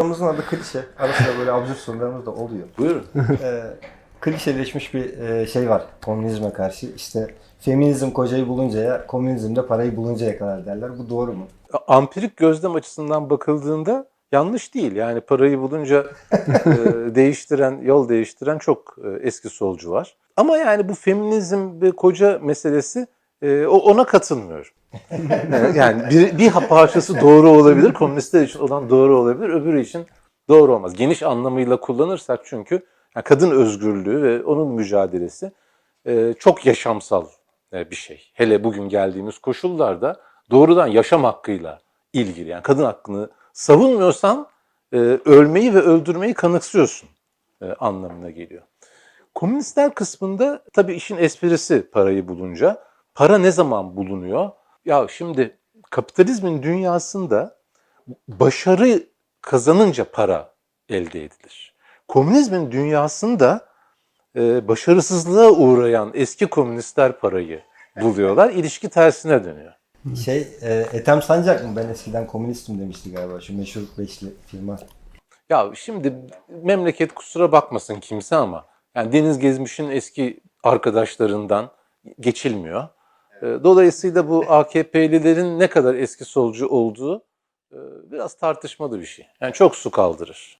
Programımızın adı klişe. Arasında böyle absürt sorularımız da oluyor. Buyurun. Ee, klişeleşmiş bir e, şey var komünizme karşı. İşte feminizm kocayı buluncaya, komünizm de parayı buluncaya kadar derler. Bu doğru mu? Ampirik gözlem açısından bakıldığında yanlış değil. Yani parayı bulunca e, değiştiren, yol değiştiren çok e, eski solcu var. Ama yani bu feminizm ve koca meselesi e, o ona katılmıyorum. E, yani bir, bir parçası doğru olabilir, komünistler için olan doğru olabilir, öbürü için doğru olmaz. Geniş anlamıyla kullanırsak çünkü yani kadın özgürlüğü ve onun mücadelesi e, çok yaşamsal e, bir şey. Hele bugün geldiğimiz koşullarda doğrudan yaşam hakkıyla ilgili. Yani kadın hakkını savunmuyorsan e, ölmeyi ve öldürmeyi kanıksıyorsun e, anlamına geliyor. Komünistler kısmında tabii işin esprisi parayı bulunca. Para ne zaman bulunuyor? Ya şimdi kapitalizmin dünyasında başarı kazanınca para elde edilir. Komünizmin dünyasında e, başarısızlığa uğrayan eski komünistler parayı buluyorlar. İlişki tersine dönüyor. Şey, e, Ethem Sancak mı? Ben eskiden komünistim demişti galiba. Şu meşhur beşli firma. Ya şimdi memleket kusura bakmasın kimse ama yani Deniz Gezmiş'in eski arkadaşlarından geçilmiyor. E, Dolayısıyla bu AKP'lilerin ne kadar eski solcu olduğu e, biraz tartışmalı bir şey. Yani çok su kaldırır.